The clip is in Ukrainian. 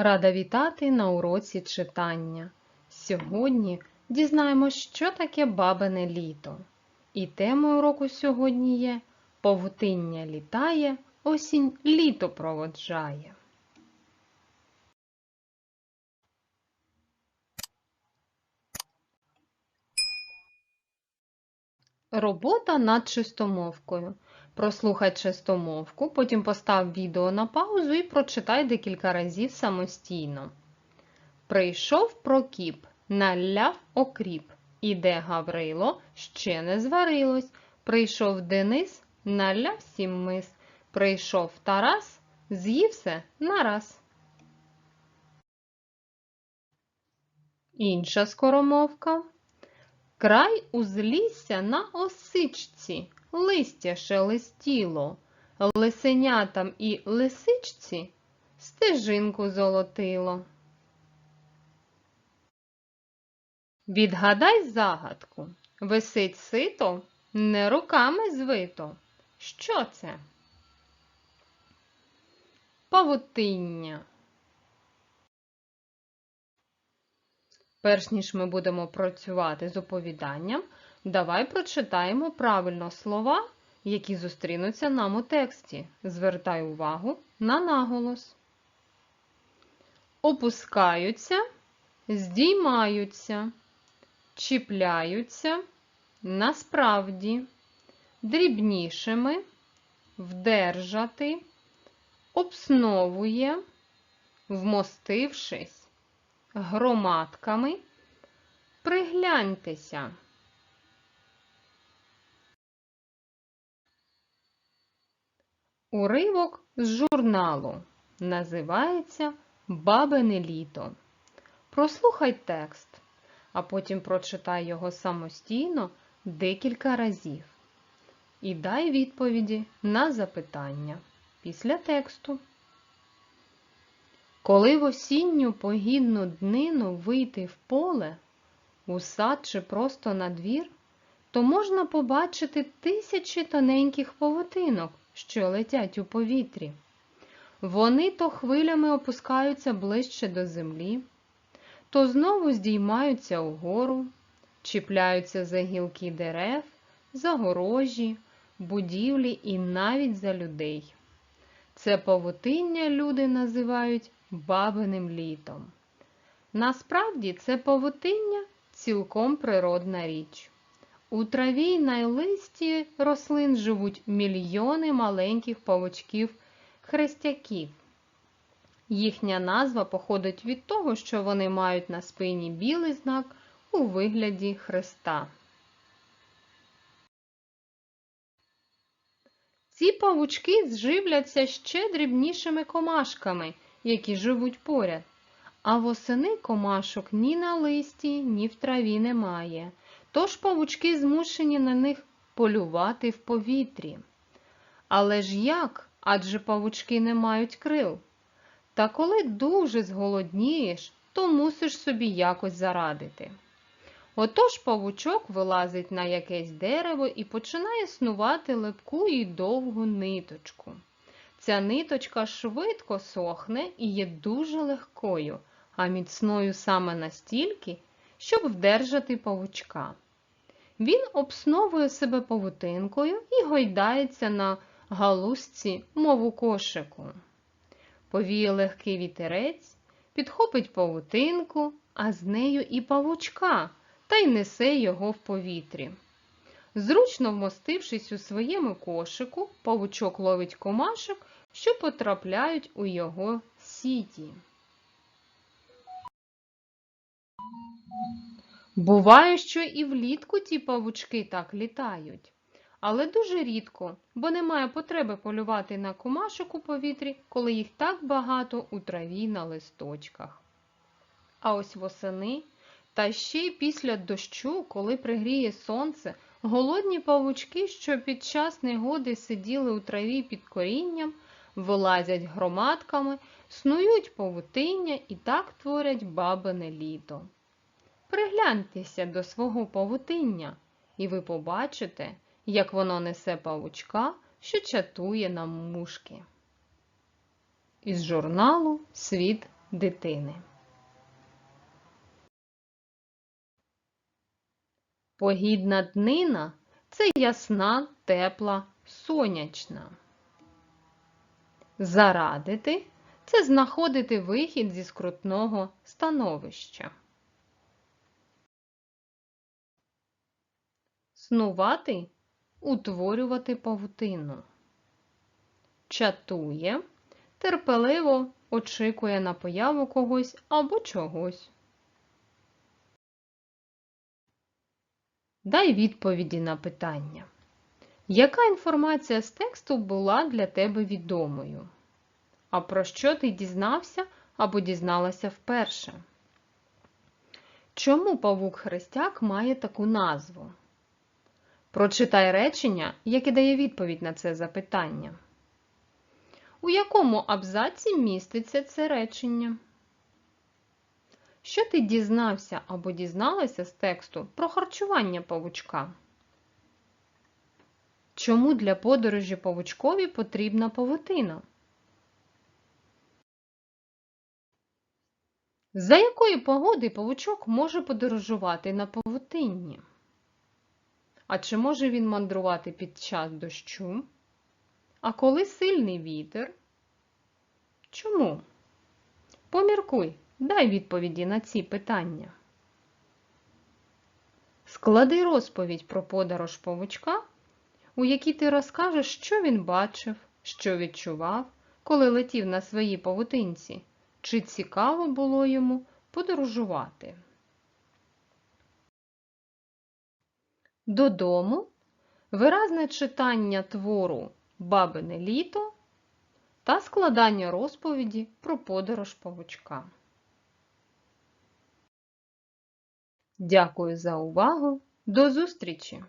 Рада вітати на уроці читання. Сьогодні дізнаємось, що таке бабине літо. І темою уроку сьогодні є Павутиння літає, осінь літо проводжає. Робота над чистомовкою. Прослухай чистомовку, потім постав відео на паузу і прочитай декілька разів самостійно. Прийшов Прокіп, наляв окріп. Іде Гаврило, ще не зварилось. Прийшов Денис, наляв сім мис. Прийшов Тарас, з'їв все нараз. Інша скоромовка. Край узлісся на осичці, листя шелестіло, лисенятам і лисичці стежинку золотило. Відгадай загадку. Висить сито, не руками звито. Що це? Павутиння. Перш ніж ми будемо працювати з оповіданням, давай прочитаємо правильно слова, які зустрінуться нам у тексті. Звертай увагу на наголос. Опускаються, здіймаються, чіпляються, насправді, дрібнішими, вдержати, обсновує, вмостившись громадками. Пригляньтеся. Уривок з журналу називається Бабине літо. Прослухай текст, а потім прочитай його самостійно декілька разів. І дай відповіді на запитання після тексту. Коли в осінню погідну днину вийти в поле, у сад чи просто на двір, то можна побачити тисячі тоненьких павутинок, що летять у повітрі. Вони то хвилями опускаються ближче до землі, то знову здіймаються угору, чіпляються за гілки дерев, за горожі, будівлі і навіть за людей. Це павутиння люди називають бабиним літом. Насправді це павутиння цілком природна річ. У траві й на листі рослин живуть мільйони маленьких павучків хрестяків. Їхня назва походить від того, що вони мають на спині білий знак у вигляді хреста. Ці павучки зживляться ще дрібнішими комашками, які живуть поряд. А восени комашок ні на листі, ні в траві немає. Тож павучки змушені на них полювати в повітрі. Але ж як? Адже павучки не мають крил. Та коли дуже зголоднієш, то мусиш собі якось зарадити. Отож павучок вилазить на якесь дерево і починає снувати липку і довгу ниточку. Ця ниточка швидко сохне і є дуже легкою, а міцною саме настільки, щоб вдержати павучка. Він обсновує себе павутинкою і гойдається на галузці, мов у кошику. Повіє легкий вітерець, підхопить павутинку, а з нею і павучка, та й несе його в повітрі. Зручно вмостившись у своєму кошику, павучок ловить комашок, що потрапляють у його сіті. Буває, що і влітку ті павучки так літають. Але дуже рідко, бо немає потреби полювати на комашок у повітрі, коли їх так багато у траві на листочках. А ось восени, та ще й після дощу, коли пригріє сонце, голодні павучки, що під час негоди сиділи у траві під корінням, вилазять громадками, снують павутиння і так творять бабине літо. Пригляньтеся до свого павутиння, і ви побачите, як воно несе павучка, що чатує на мушки. Із журналу Світ дитини. Погідна днина це ясна, тепла, сонячна. Зарадити це знаходити вихід зі скрутного становища. Снувати утворювати павутину. Чатує, терпеливо очікує на появу когось або чогось. Дай відповіді на питання. Яка інформація з тексту була для тебе відомою? А про що ти дізнався або дізналася вперше? Чому павук Хрестяк має таку назву? Прочитай речення, яке дає відповідь на це запитання. У якому абзаці міститься це речення? Що ти дізнався або дізналася з тексту про харчування павучка? Чому для подорожі павучкові потрібна павутина? За якої погоди павучок може подорожувати на павутинні? А чи може він мандрувати під час дощу? А коли сильний вітер? Чому? Поміркуй, дай відповіді на ці питання. Склади розповідь про подорож павучка, у якій ти розкажеш, що він бачив, що відчував, коли летів на своїй павутинці, чи цікаво було йому подорожувати. Додому виразне читання твору Бабине літо та складання розповіді про подорож павучка. Дякую за увагу! До зустрічі!